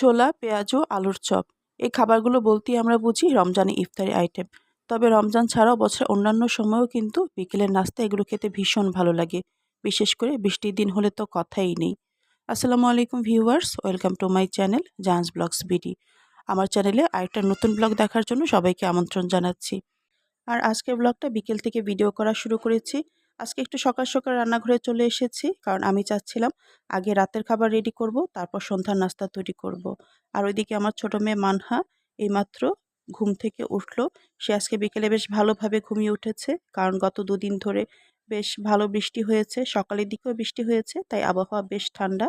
ছোলা, পেঁয়াজু আলুর চপ। এই খাবারগুলো বলতেই আমরা বুঝি রমজানে ইফতারি আইটেম। তবে রমজান ছাড়াও বছরের অন্যান্য সময়েও কিন্তু বিকেলের নাস্তা এগুলো খেতে ভীষণ ভালো লাগে। বিশেষ করে বৃষ্টির দিন হলে তো কথাই নেই। আসসালামু আলাইকুম viewers, welcome to my channel Jahan's blogs BD. আমার চ্যানেলে আরেকটা নতুন ব্লগ দেখার জন্য সবাইকে আমন্ত্রণ জানাচ্ছি। আর আজকের ব্লগটা বিকেল থেকে ভিডিও করা শুরু করেছি। আজকে একটু সকাল সকাল রান্নাঘরে চলে এসেছি। কারণ আমি চাচ্ছিলাম আগে রাতের খাবার রেডি করব, তারপর সন্ধ্যার নাস্তা তৈরি করব। আর ওইদিকে আমার ছোট মেয়ে মানহা এইমাত্র ঘুম থেকে উঠল। সে আজকে বিকেলে বেশ ভালোভাবে ঘুমিয়ে উঠেছে। কারণ গত দুদিন ধরে বেশ ভালো বৃষ্টি হয়েছে। সকালের দিকেও বৃষ্টি হয়েছে, তাই আবহাওয়া বেশ ঠান্ডা।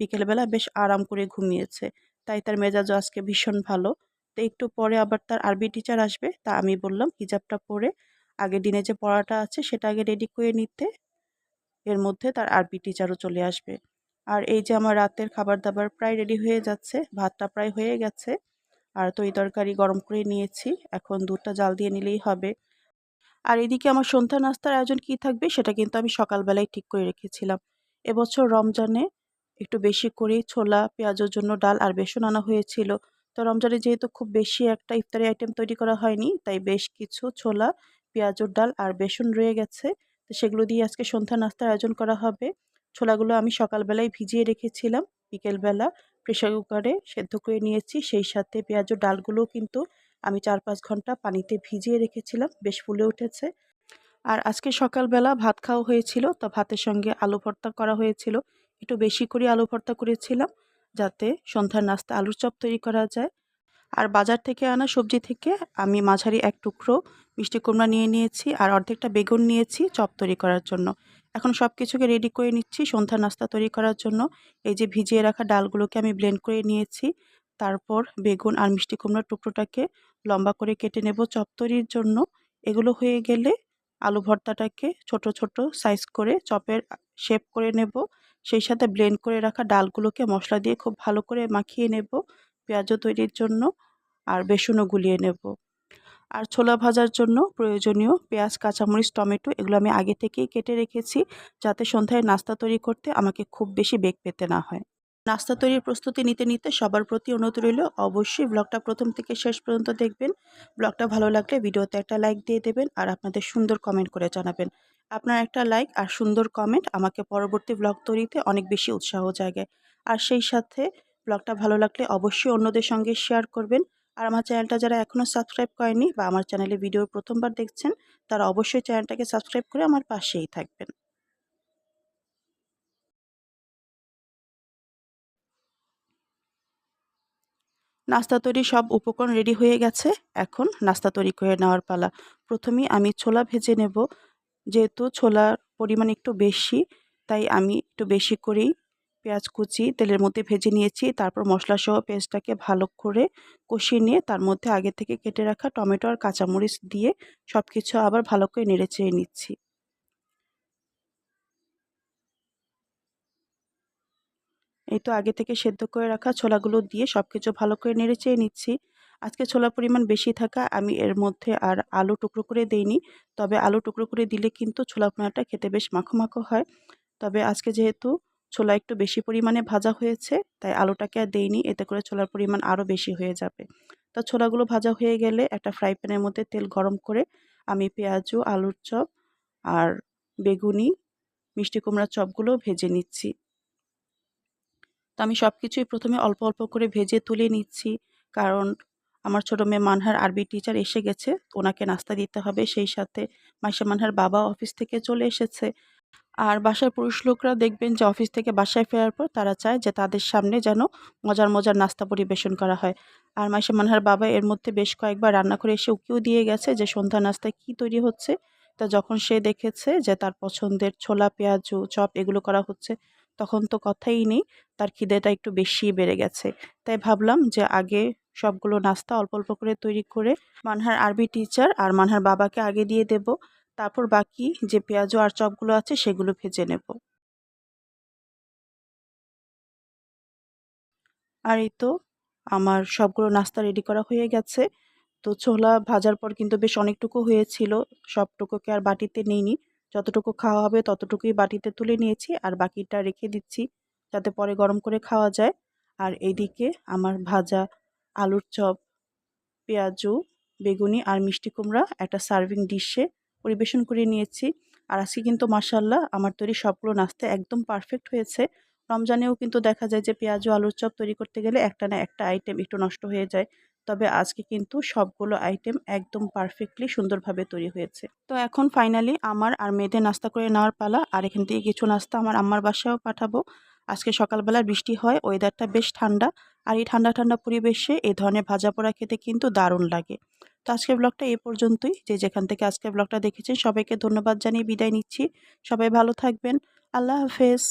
বিকেলবেলা বেশ আরাম করে ঘুমিয়েছে। তাই তার মেজাজও আজকে ভীষণ ভালো। তো একটু পরে আবার তার আরবি টিচার আসবে, তা আমি বললাম হিজাবটা পরে আগে দিনে যে পড়াটা আছে সেটা আগে রেডি করে নিতে। এর মধ্যে তার আরবি টিচারও চলে আসবে। আর এই যে আমার রাতের খাবার দাবার প্রায় রেডি হয়ে যাচ্ছে, ভাতটা প্রায় হয়ে গেছে, আর তরি তরকারি গরম করে নিয়েছি। এখন দুধটা জাল দিয়ে নিলেই হবে। আর এদিকে আমার সন্ধ্যা নাস্তার আয়োজন কি থাকবে সেটা কিন্তু আমি সকালবেলায় ঠিক করে রেখেছিলাম। এবছর রমজানে একটু বেশি করে ছোলা, পেঁয়াজের জন্য ডাল আর বেসন আনা হয়েছিল। তো রমজানে যেহেতু খুব বেশি একটা ইফতারি আইটেম তৈরি করা হয়নি, তাই বেশ কিছু ছোলা পেঁয়াজুর ডাল আর বেসন রয়ে গেছে। তো সেগুলো দিয়ে আজকে সন্ধ্যা নাস্তার আয়োজন করা হবে। ছোলাগুলো আমি সকালবেলায় ভিজিয়ে রেখেছিলাম। বিকেলবেলা প্রেশার কুকারে সেদ্ধ করে নিয়েছি। সেই সাথে পেঁয়াজুর ডালগুলোও কিন্তু আমি চার পাঁচ ঘণ্টা পানিতে ভিজিয়ে রেখেছিলাম। বেশ ফুলে উঠেছে। আর আজকে সকালবেলা ভাত খাওয়া হয়েছিল। তো ভাতের সঙ্গে আলু ভর্তা করা হয়েছিল। একটু বেশি করে আলু ভর্তা করেছিলাম। যাতে সন্ধ্যার নাস্তা আলুর চপ তৈরি করা যায়। আর বাজার থেকে আনা সবজি থেকে আমি মাঝারি এক টুকরো মিষ্টি কুমড়া নিয়ে নিয়েছি আর অর্ধেকটা বেগুন নিয়েছি চপ তৈরি করার জন্য। এখন সব কিছুকে রেডি করে নিচ্ছি সন্ধ্যা নাস্তা তৈরি করার জন্য। এই যে ভিজিয়ে রাখা ডালগুলোকে আমি ব্লেন্ড করে নিয়েছি। তারপর বেগুন আর মিষ্টি কুমড়ার টুকরোটাকে লম্বা করে কেটে নেব চপ তৈরির জন্য। এগুলো হয়ে গেলে আলু ভর্তাটাকে ছোট ছোট সাইজ করে চপের শেপ করে নেব। সেই সাথে ব্লেন্ড করে রাখা ডালগুলোকে মশলা দিয়ে খুব ভালো করে মাখিয়ে নেব। পেঁয়াজও তৈরির জন্য আর বেসনও গুলিয়ে নেব। আর ছোলা ভাজার জন্য প্রয়োজনীয় পেঁয়াজ, কাঁচামরিচ, টমেটো এগুলো আমি আগে থেকেই কেটে রেখেছি যাতে সন্ধ্যায় নাস্তা তৈরি করতে আমাকে খুব বেশি বেগ পেতে না হয়। নাস্তা তৈরির প্রস্তুতি নিতে নিতে সবার প্রতি অনুরোধ রইল, অবশ্যই ব্লগটা প্রথম থেকে শেষ পর্যন্ত দেখবেন। ব্লগটা ভালো লাগলে ভিডিওতে একটা লাইক দিয়ে দেবেন আর আপনাদের সুন্দর কমেন্ট করে জানাবেন। আপনার একটা লাইক আর সুন্দর কমেন্ট আমাকে পরবর্তী ব্লগ তৈরিতে অনেক বেশি উৎসাহ জায়গায় আর সেই সাথে ব্লগটা ভালো লাগলে অবশ্যই অন্যদের সঙ্গে শেয়ার করবেন। আর আমার চ্যানেলটা যারা এখনও সাবস্ক্রাইব করেনি বা আমার চ্যানেলে ভিডিও প্রথমবার দেখছেন, তারা অবশ্যই চ্যানেলটাকে সাবস্ক্রাইব করে আমার পাশেই থাকবেন। নাস্তা তৈরি সব উপকরণ রেডি হয়ে গেছে। এখন নাস্তা তৈরি করে নেওয়ার পালা। প্রথমেই আমি ছোলা ভেজে নেব। যেহেতু ছোলার পরিমাণ একটু বেশি, তাই আমি একটু বেশি করেই পেঁয়াজ কুচি, তেলের মধ্যে ভেজে নিয়েছি, তারপর মশলা সহ পেঁয়াজটাকে ভালো করে কষিয়ে নিয়ে তার মধ্যে আগে থেকে কেটে রাখা টমেটো আর কাঁচামরিচ দিয়ে সব কিছু আবার ভালো করে নেড়ে চেড়ে নিচ্ছি। এই তো আগে থেকে সেদ্ধ করে রাখা ছোলাগুলো দিয়ে সব কিছু ভালো করে নেড়ে চেয়ে নিচ্ছি। আজকে ছোলার পরিমাণ বেশি থাকা আমি এর মধ্যে আর আলু টুকরো করে দেইনি, তবে আলু টুকরো করে দিলে কিন্তু ছোলা পোনাটা খেতে বেশ মাখো মাখো হয়। তবে আজকে যেহেতু ছোলা একটু বেশি পরিমাণে ভাজা হয়েছে, তাই আলুটাকে আর দেইনি, এতে করে ছোলার পরিমাণ আরও বেশি হয়ে যাবে। তো ছোলাগুলো ভাজা হয়ে গেলে একটা ফ্রাই প্যানের মধ্যে তেল গরম করে আমি পেঁয়াজু, আলুর চপ আর বেগুনি, মিষ্টি কুমড়ার চপগুলো ভেজে নিচ্ছি। তো আমি সব কিছুই প্রথমে অল্প অল্প করে ভেজে তুলে নিচ্ছি, কারণ আমার ছোটো মেয়ে মানহার আরবি টিচার এসে গেছে ওনাকে নাস্তা দিতে হবে, সেই সাথে মাইশা মানহার বাবা অফিস থেকে চলে এসেছে। আর বাসার পুরুষ লোকরা দেখবেন যে অফিস থেকে বাসায় ফেরার পর তারা চায় যে তাদের সামনে যেন মজার মজার নাস্তা পরিবেশন করা হয়। আর মাইশা মানহার বাবা এর মধ্যে বেশ কয়েকবার রান্না করে এসে উকিও দিয়ে গেছে যে সন্ধ্যা নাস্তায় কী তৈরি হচ্ছে। তা যখন সে দেখেছে যে তার পছন্দের ছোলা, পেঁয়াজু, চপ এগুলো করা হচ্ছে, তখন তো কথাই নেই, তার খিদেটা একটু বেশি বেড়ে গেছে। তাই ভাবলাম যে আগে সবগুলো নাস্তা অল্প অল্প করে তৈরি করে মানহার আরবি টিচার আর মানহার বাবাকে আগে দিয়ে দেব। তারপর বাকি যে পেঁয়াজু আর চপগুলো আছে সেগুলো ভেজে নেব। আর এই তো আমার সবগুলো নাস্তা রেডি করা হয়ে গেছে। তো ছোলা ভাজার পর কিন্তু বেশ অনেকটুকু হয়েছিল, সবটুকুকে আর বাটিতে নিইনি। যতটুকু খাওয়া হবে ততটুকুই বাটিতে তুলে নিয়েছি আর বাকিটা রেখে দিচ্ছি যাতে পরে গরম করে খাওয়া যায়। আর এইদিকে আমার ভাজা আলুর চপ, পেঁয়াজু, বেগুনি আর মিষ্টি কুমড়া একটা সার্ভিং ডিশে পরিবেশন করে নিয়েছি। আর আজকে কিন্তু মাসাল্লাহ আমার তৈরি সবগুলো নাস্তা একদম পারফেক্ট হয়েছে। রমজানেও কিন্তু দেখা যায় যে পেঁয়াজু আলুর চপ তৈরি করতে গেলে একটা না একটা আইটেম একটু নষ্ট হয়ে যায়। তবে আজকে কিন্তু সবগুলো আইটেম একদম পারফেক্টলি সুন্দরভাবে তৈরি হয়েছে। তো এখন ফাইনালি আমার আর মেয়েদের নাস্তা করে নেওয়ার পালা। আর এখান থেকে কিছু নাস্তা আমার আম্মার বাসায়ও পাঠাবো। আজকে সকালবেলা বৃষ্টি হয় ওয়েদারটা বেশ ঠান্ডা। আর এই ঠান্ডা ঠান্ডা পরিবেশে এই ধরনের ভাজা পোড়া খেতে কিন্তু দারুণ লাগে। তো আজকের ব্লগটা এ পর্যন্তই। যে যেখান থেকে আজকের ব্লগটা দেখেছেন সবাইকে ধন্যবাদ জানিয়ে বিদায় নিচ্ছি। সবাই ভালো থাকবেন। আল্লাহ হাফেজ।